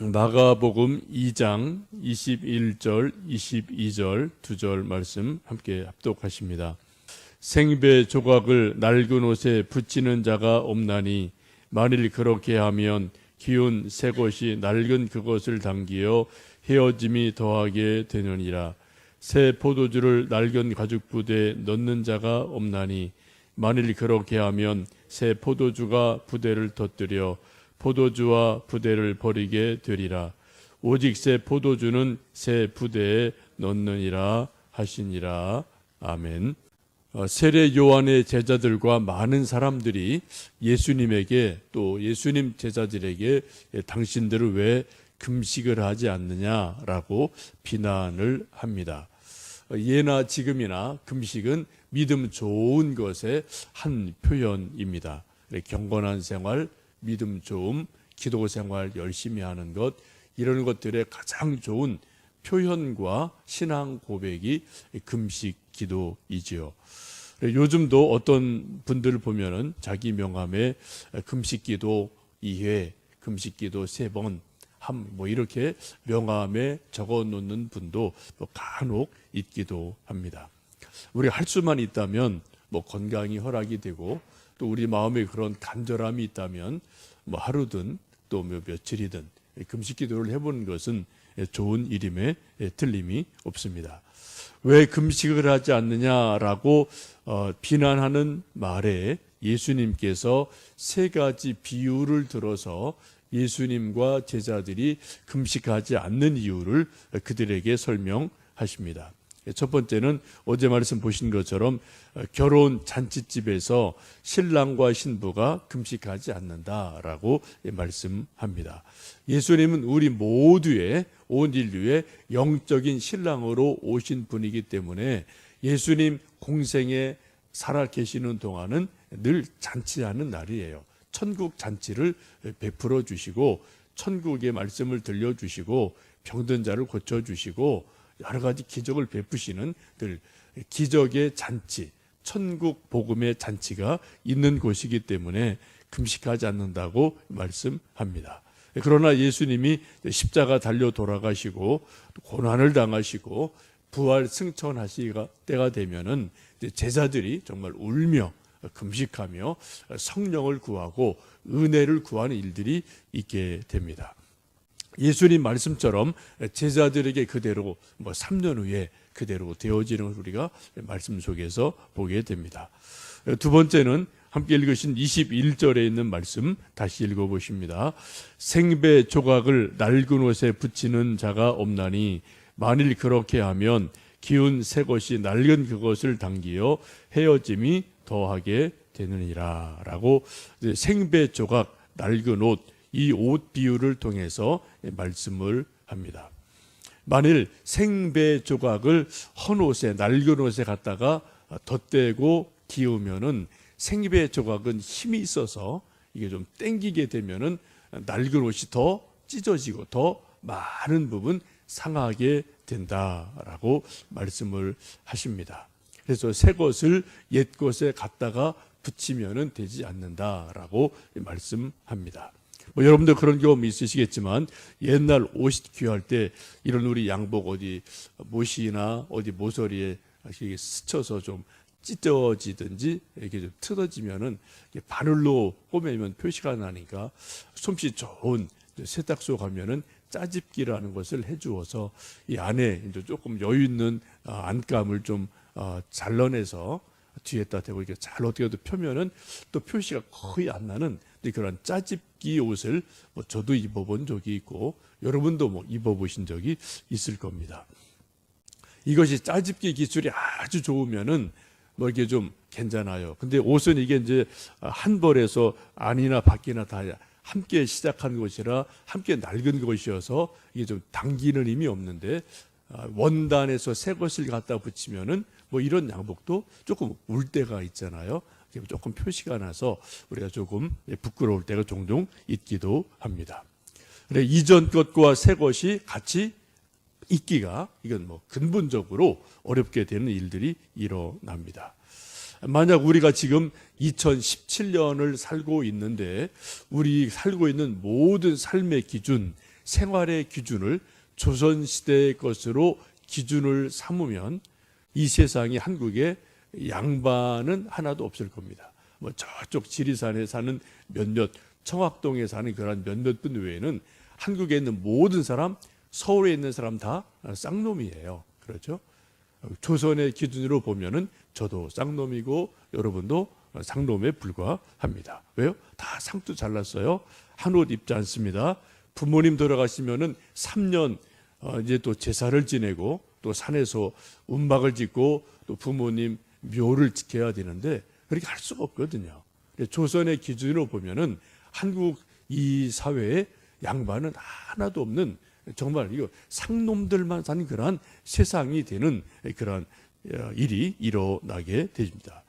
마가복음 2장 21절, 22절 두 절 말씀 함께 합독하십니다. 생배 조각을 낡은 옷에 붙이는 자가 없나니 만일 그렇게 하면 기운 새 것이 낡은 그것을 당기어 헤어짐이 더하게 되느니라. 새 포도주를 낡은 가죽 부대에 넣는 자가 없나니 만일 그렇게 하면 새 포도주가 부대를 터뜨려 포도주와 부대를 버리게 되리라. 오직 새 포도주는 새 부대에 넣느니라 하시니라. 아멘. 어, 세례 요한의 제자들과 많은 사람들이 예수님에게 또 예수님 제자들에게 예, 당신들을 왜 금식을 하지 않느냐라고 비난을 합니다. 어, 예나 지금이나 금식은 믿음 좋은 것의 한 표현입니다. 경건한 생활, 믿음 좋음, 기도 생활 열심히 하는 것 이런 것들의 가장 좋은 표현과 신앙 고백이 금식 기도이지요. 요즘도 어떤 분들을 보면은 자기 명함에 금식 기도 2회, 금식 기도 3번, 한뭐 이렇게 명함에 적어 놓는 분도 뭐 간혹 있기도 합니다. 우리가 할 수만 있다면 뭐 건강이 허락이 되고 또 우리 마음에 그런 간절함이 있다면 뭐 하루든 또뭐 며칠이든 금식 기도를 해보는 것은 좋은 일임에 틀림이 없습니다. 왜 금식을 하지 않느냐라고 어, 비난하는 말에 예수님께서 세 가지 비유를 들어서 예수님과 제자들이 금식하지 않는 이유를 그들에게 설명하십니다. 첫 번째는 어제 말씀 보신 것처럼 어, 결혼 잔치집에서 신랑과 신부가 금식하지 않는다라고 말씀합니다. 예수님은 우리 모두의 온 인류의 영적인 신랑으로 오신 분이기 때문에 예수님 공생에 살아 계시는 동안은 늘 잔치하는 날이에요. 천국 잔치를 베풀어 주시고 천국의 말씀을 들려 주시고 병든 자를 고쳐 주시고 여러 가지 기적을 베푸시는 늘 기적의 잔치, 천국 복음의 잔치가 있는 곳이기 때문에 금식하지 않는다고 말씀합니다. 그러나 예수님이 십자가 달려 돌아가시고 고난을 당하시고 부활 승천하시가 때가 되면은 제자들이 정말 울며 금식하며 성령을 구하고 은혜를 구하는 일들이 있게 됩니다. 예수님 말씀처럼 제자들에게 그대로 뭐 3년 후에 그대로 되어지는 우리가 말씀 속에서 보게 됩니다. 두 번째는 함께 읽으신 21절에 있는 말씀 다시 읽어 보십니다. 생배 조각을 낡은 옷에 붙이는 자가 없나니 만일 그렇게 하면 기운 새 것이 낡은 그것을 당기어 헤어짐이 더하게 되느니라 라고 생배 조각 낡은 옷 이 옷 비유를 통해서 말씀을 합니다. 만일 생배 조각을 헌 옷에 낡은 옷에 갖다가 덧대고 기우면은 생배 조각은 힘이 있어서 이게 좀 땡기게 되면은 낡은 옷이 더 찢어지고 더 많은 부분 상하게 된다라고 말씀을 하십니다. 그래서 새 것을 옛 것에 갖다가 붙이면은 되지 않는다라고 말씀합니다. 뭐 여러분들 그런 경험 있으시겠지만 옛날 옷이 귀할 때 이런 우리 양복 어디 못이나 어디 모서리에 스쳐서 좀 찢어지든지 이렇게 좀 틀어지면은 바늘로 꼬매면 표시가 나니까 솜씨 좋은 세탁소 가면은 짜집기라는 것을 해주어서 이 안에 이제 조금 여유 있는 아, 안감을 좀 어, 잘라내서 뒤에다 대고 이렇게 잘 어떻게든 펴면은 또 표시가 거의 안 나는 그런 짜집기 옷을 뭐 저도 입어본 적이 있고 여러분도 뭐 입어보신 적이 있을 겁니다. 이것이 짜집기 기술이 아주 좋으면은 뭐 이렇게 좀 괜찮아요. 근데 옷은 이게 이제 한 벌에서 안이나 밖이나 다 함께 시작한 것이라 함께 낡은 것이어서 이게 좀 당기는 힘이 없는데 아, 원단에서 새 것을 갖다 붙이면은 뭐 이런 양복도 조금 울 때가 있잖아요. 조금 표시가 나서 우리가 조금 부끄러울 때가 종종 있기도 합니다. 그래 이전 것과 새 것이 같이 있기가 이건 뭐 근본적으로 어렵게 되는 일들이 일어납니다. 만약 우리가 지금 2017년을 살고 있는데 우리 살고 있는 모든 삶의 기준, 생활의 기준을 조선 시대의 것으로 기준을 삼으면 이 세상이 한국에 양반은 하나도 없을 겁니다. 뭐 저쪽 지리산에 사는 몇몇 청학동에 사는 그런 몇몇 분 외에는 한국에 있는 모든 사람, 서울에 있는 사람 다 쌍놈이에요. 그렇죠? 조선의 기준으로 보면은 저도 쌍놈이고 여러분도 쌍놈에 불과합니다. 왜요? 다 상투 잘랐어요. 한 옷 입지 않습니다. 부모님 돌아가시면은 3년 어, 이제 또 제사를 지내고 또 산에서 운박을 짓고 또 부모님 묘를 지켜야 되는데 그렇게 할 수가 없거든요. 조선의 기준으로 보면은 한국 이 사회에 양반은 하나도 없는 정말 이거 상놈들만 사는 그러한 세상이 되는 그러한 어, 일이 일어나게 됩니다.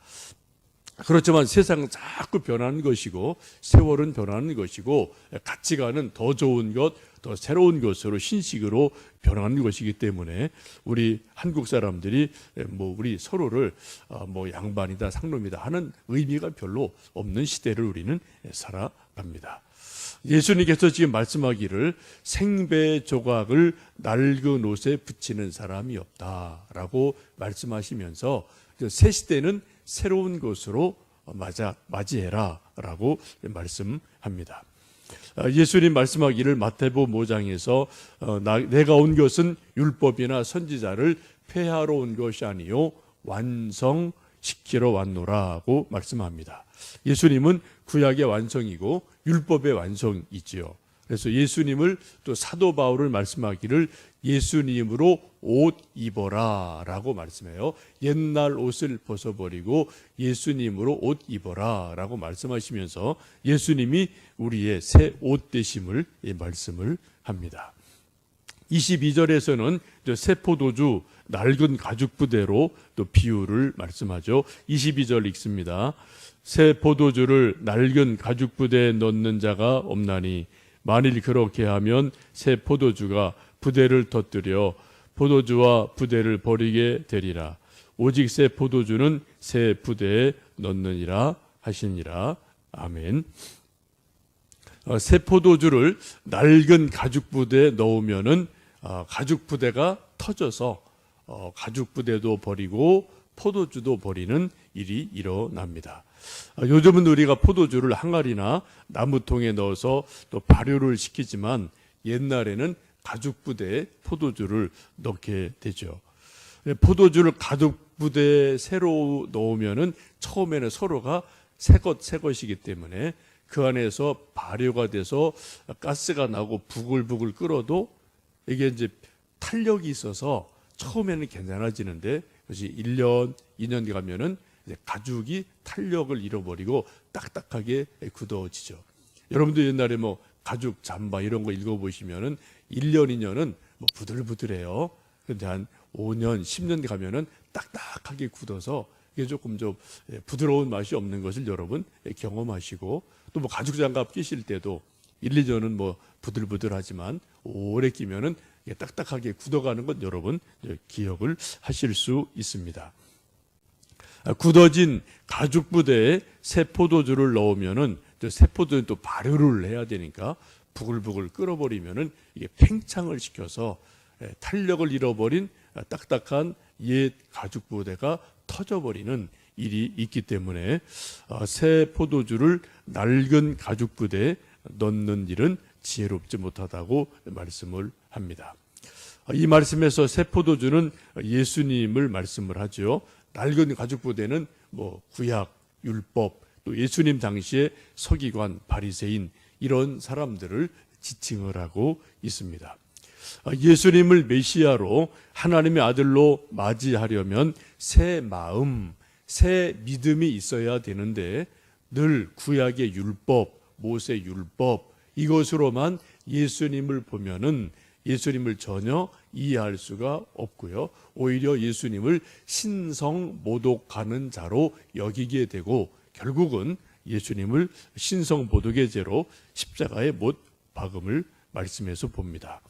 그렇지만 세상은 자꾸 변하는 것이고 세월은 변하는 것이고 가치관은 더 좋은 것, 더 새로운 것으로 신식으로 변하는 것이기 때문에 우리 한국 사람들이 뭐 우리 서로를 어, 뭐 양반이다 상놈이다 하는 의미가 별로 없는 시대를 우리는 살아갑니다. 예수님께서 지금 말씀하기를 생배 조각을 낡은 옷에 붙이는 사람이 없다라고 말씀하시면서 새 시대는 새로운 것으로 맞아 맞이해라 라고 말씀합니다. 아, 예수님 말씀하기를 마태복음 5장에서 어, 내가 온 것은 율법이나 선지자를 폐하러 온 것이 아니요 완성시키러 왔노라고 말씀합니다. 예수님은 구약의 완성이고 율법의 완성이지요. 그래서 예수님을 또 사도 바울을 말씀하기를 예수님으로 옷 입어라 라고 말씀해요. 옛날 옷을 벗어버리고 예수님으로 옷 입어라 라고 말씀하시면서 예수님이 우리의 새 옷 되심을 말씀을 합니다. 22절에서는 새 포도주 낡은 가죽 부대로 또 비유를 말씀하죠. 22절 읽습니다. 새 포도주를 낡은 가죽 부대에 넣는 자가 없나니 만일 그렇게 하면 새 포도주가 부대를 터뜨려 포도주와 부대를 버리게 되리라. 오직 새 포도주는 새 부대에 넣느니라 하시니라. 아멘. 어, 새 포도주를 낡은 가죽 부대에 넣으면은 어, 가죽 부대가 터져서 어, 가죽 부대도 버리고 포도주도 버리는 일이 일어납니다. 아, 요즘은 우리가 포도주를 항아리나 나무통에 넣어서 또 발효를 시키지만 옛날에는 가죽 부대에 포도주를 넣게 되죠. 네, 포도주를 가죽 부대에 새로 넣으면은 처음에는 서로가 새것 새것이기 때문에 그 안에서 발효가 돼서 가스가 나고 부글부글 끓어도 이게 이제 탄력이 있어서 처음에는 괜찮아지는데 그것이 1년, 2년 가면은 가죽이 탄력을 잃어버리고 딱딱하게 굳어지죠. 여러분도 옛날에 뭐 가죽 잠바 이런 거 읽어보시면은 1년, 2년은 뭐 부들부들해요. 근데 한 5년, 10년 가면은 딱딱하게 굳어서 이게 조금 좀 부드러운 맛이 없는 것을 여러분 경험하시고 또 뭐 가죽 장갑 끼실 때도 1, 2년은 뭐 부들부들하지만 오래 끼면은 딱딱하게 굳어가는 것 여러분 기억을 하실 수 있습니다. 아, 굳어진 가죽 부대에 새 포도주를 넣으면은 새 포도는 또 발효를 해야 되니까 부글부글 끓어버리면은 이게 팽창을 시켜서 탄력을 잃어버린 아, 딱딱한 옛 가죽 부대가 터져버리는 일이 있기 때문에 아, 새 포도주를 낡은 가죽 부대에 넣는 일은 지혜롭지 못하다고 말씀을 합니다. 이 말씀에서 새 포도주는 예수님을 말씀을 하죠. 낡은 가죽 부대는 뭐 구약, 율법, 또 예수님 당시에 서기관, 바리새인 이런 사람들을 지칭을 하고 있습니다. 예수님을 메시아로 하나님의 아들로 맞이하려면 새 마음, 새 믿음이 있어야 되는데 늘 구약의 율법, 모세 율법 이것으로만 예수님을 보면은 예수님을 전혀 이해할 수가 없고요. 오히려 예수님을 신성 모독하는 자로 여기게 되고 결국은 예수님을 신성 죄로 십자가에 못 박음을 말씀해서 봅니다.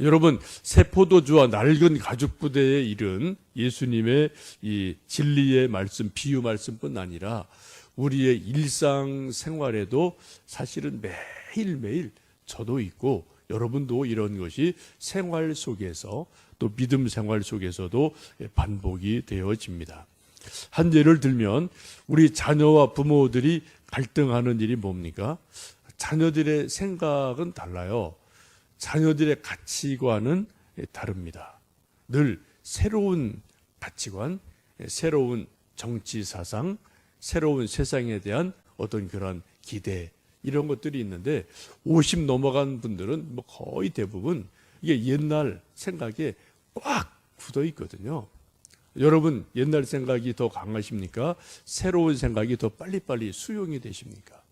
여러분 새 포도주와 낡은 가죽 부대에 이른 예수님의 이 진리의 말씀, 비유 말씀뿐 아니라 우리의 일상 생활에도 사실은 매일매일 저도 있고 여러분도 이런 것이 생활 속에서 또 믿음 생활 속에서도 반복이 되어집니다. 한 예를 들면 우리 자녀와 부모들이 갈등하는 일이 뭡니까? 자녀들의 생각은 달라요. 자녀들의 가치관은 다릅니다. 늘 새로운 가치관, 새로운 정치 사상, 새로운 세상에 대한 어떤 그런 기대 이런 것들이 있는데 50 넘어간 분들은 뭐 거의 대부분 이게 옛날 생각에 꽉 굳어 있거든요. 여러분 옛날 생각이 더 강하십니까? 새로운 생각이 더 빨리빨리 수용이 되십니까?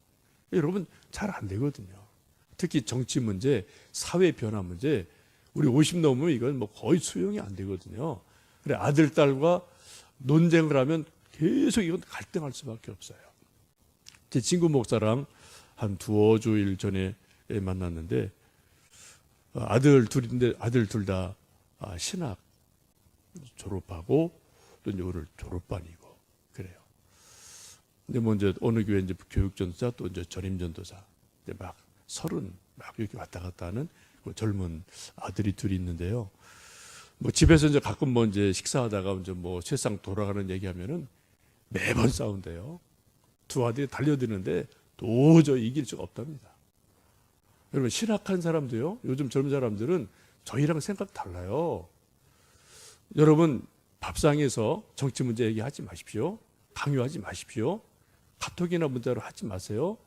여러분 잘 안 되거든요. 특히 정치 문제, 사회 변화 문제 우리 50 넘으면 이건 뭐 거의 수용이 안 되거든요. 그래 아들 딸과 논쟁을 하면 계속 이건 갈등할 수밖에 없어요. 제 친구 목사랑 한 두어 주일 전에 만났는데 어, 아들 둘인데 아들 둘다 아, 신학 졸업하고 또 이제 오늘 졸업반이고 그래요. 근데 뭐 이제 어느 교회 이제 교육전도사 또 이제 전임전도사 이제 막 서른 막 이렇게 왔다 갔다 하는 그 젊은 아들이 둘이 있는데요. 뭐 집에서 이제 가끔 뭐 이제 식사하다가 이제 뭐 세상 돌아가는 얘기하면은 매번 싸운대요. 두 아들이 달려드는데 도저히 이길 수가 없답니다. 여러분 신학한 사람도요. 요즘 젊은 사람들은 저희랑 생각 달라요. 여러분 밥상에서 정치 문제 얘기하지 마십시오. 강요하지 마십시오. 카톡이나 문자로 하지 마세요.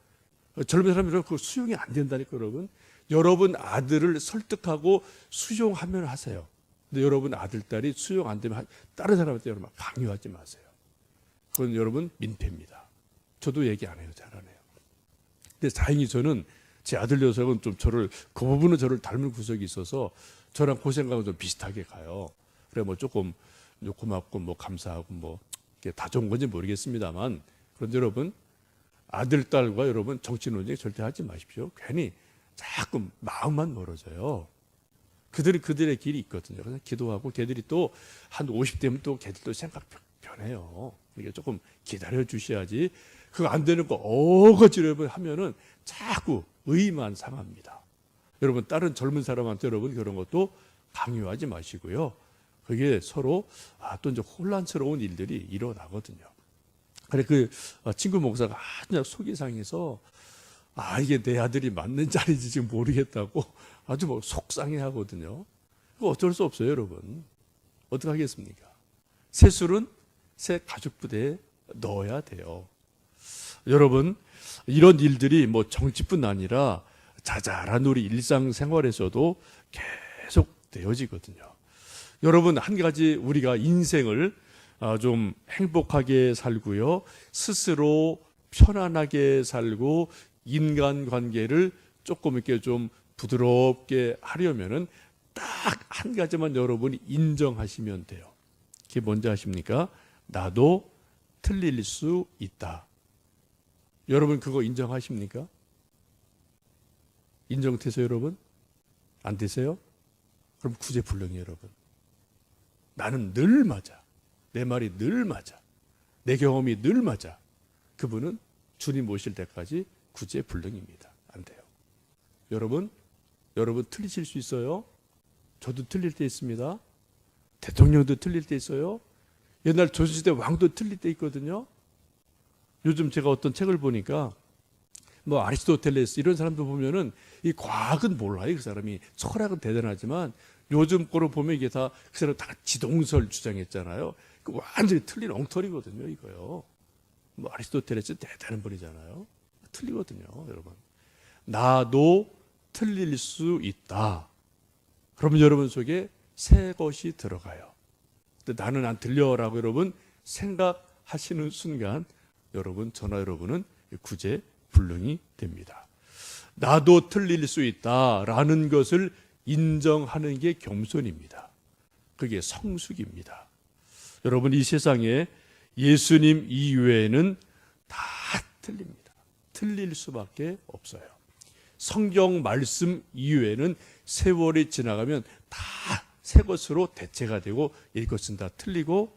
젊은 사람들은 그 수용이 안 된다니까 여러분. 여러분 아들을 설득하고 수용하면 하세요. 근데 여러분 아들 딸이 수용 안 되면 다른 사람한테 여러분 강요하지 마세요. 그건 여러분 민폐입니다. 저도 얘기 안 해요. 잘안 해요. 근데 다행히 저는 제 아들 녀석은 좀 저를 그 부분은 저를 닮은 구석이 있어서 저랑 그 생각은 좀 비슷하게 가요. 그래 뭐 조금 고맙고 뭐 감사하고 뭐 이게 다 좋은 건지 모르겠습니다만 그런데 여러분 아들 딸과 여러분 정치 논쟁 절대 하지 마십시오. 괜히 자꾸 마음만 멀어져요. 그들이 그들의 길이 있거든요. 그래서 기도하고 걔들이 또 한 50대면 또 걔들도 생각 변해요. 이게 조금 기다려 주셔야지. 그거 안 되는 거 어거지로 하면은 자꾸 의만 상합니다. 여러분 다른 젊은 사람한테 여러분 그런 것도 강요하지 마시고요. 그게 서로 아, 또 이제 혼란스러운 일들이 일어나거든요. 그래 그 친구 목사가 아주 속이 상해서 아 이게 내 아들이 맞는 자리인지 지금 모르겠다고 아주 뭐 속상해 하거든요. 어쩔 수 없어요, 여러분. 어떻게 하겠습니까? 새 술은 새 가죽 부대에 넣어야 돼요. 여러분 이런 일들이 뭐 정치뿐 아니라 자잘한 우리 일상생활에서도 계속 되어지거든요. 여러분 한 가지 우리가 인생을 아, 좀 행복하게 살고요. 스스로 편안하게 살고 인간 관계를 조금 이렇게 좀 부드럽게 하려면은 딱 한 가지만 여러분이 인정하시면 돼요. 그게 뭔지 아십니까? 나도 틀릴 수 있다. 여러분 그거 인정하십니까? 인정되세요, 여러분? 안 되세요? 그럼 구제불능이 여러분. 나는 늘 맞아. 내 말이 늘 맞아. 내 경험이 늘 맞아. 그분은 주님 오실 때까지 구제불능입니다. 안 돼요. 여러분, 여러분 틀리실 수 있어요. 저도 틀릴 때 있습니다. 대통령도 틀릴 때 있어요. 옛날 조선시대 왕도 틀릴 때 있거든요. 요즘 제가 어떤 책을 보니까 뭐 아리스토텔레스 이런 사람들 보면은 이 과학은 몰라요. 그 사람이 철학은 대단하지만 요즘 거로 보면 이게 다 그 사람 다 지동설 주장했잖아요. 그 완전히 틀린 엉터리거든요, 이거요. 뭐 아리스토텔레스 대단한 분이잖아요. 틀리거든요, 여러분. 나도 틀릴 수 있다. 그러면 여러분 속에 새 것이 들어가요. 근데 나는 안 들려라고 여러분 생각하시는 순간 여러분 저나 여러분은 구제 불능이 됩니다. 나도 틀릴 수 있다라는 것을 인정하는 게 겸손입니다. 그게 성숙입니다. 여러분 이 세상에 예수님 이외에는 다 틀립니다. 틀릴 수밖에 없어요. 성경 말씀 이외에는 세월이 지나가면 다 새 것으로 대체가 되고 이것은 다 틀리고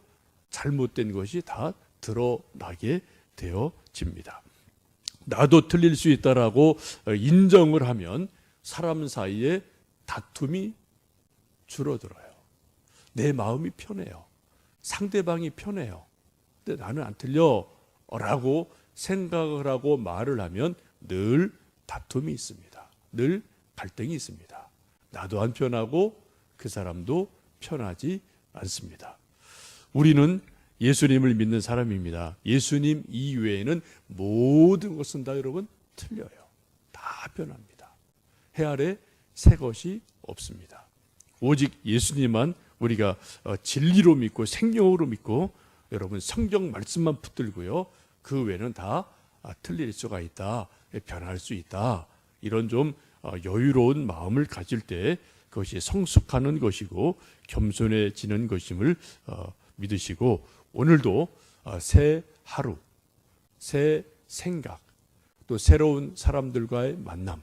잘못된 것이 다 드러나게 되어집니다. 나도 틀릴 수 있다라고 인정을 하면 사람 사이에 다툼이 줄어들어요. 내 마음이 편해요. 상대방이 편해요. 근데 나는 안 틀려. 라고 생각을 하고 말을 하면 늘 다툼이 있습니다. 늘 갈등이 있습니다. 나도 안 편하고 그 사람도 편하지 않습니다. 우리는 예수님을 믿는 사람입니다. 예수님 이외에는 모든 것은 다 여러분 틀려요. 다 변합니다. 해 아래 새 것이 없습니다. 오직 예수님만 우리가 어, 진리로 믿고 생명으로 믿고 여러분 성경 말씀만 붙들고요. 그 외에는 다 아, 틀릴 수가 있다. 변할 수 있다. 이런 좀 어, 여유로운 마음을 가질 때 그것이 성숙하는 것이고 겸손해지는 것임을 어, 믿으시고 오늘도 어, 새 하루, 새 생각, 또 새로운 사람들과의 만남,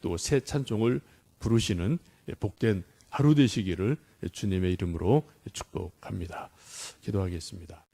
또 새 찬송을 부르시는 복된 하루 되시기를 주님의 이름으로 축복합니다. 기도하겠습니다.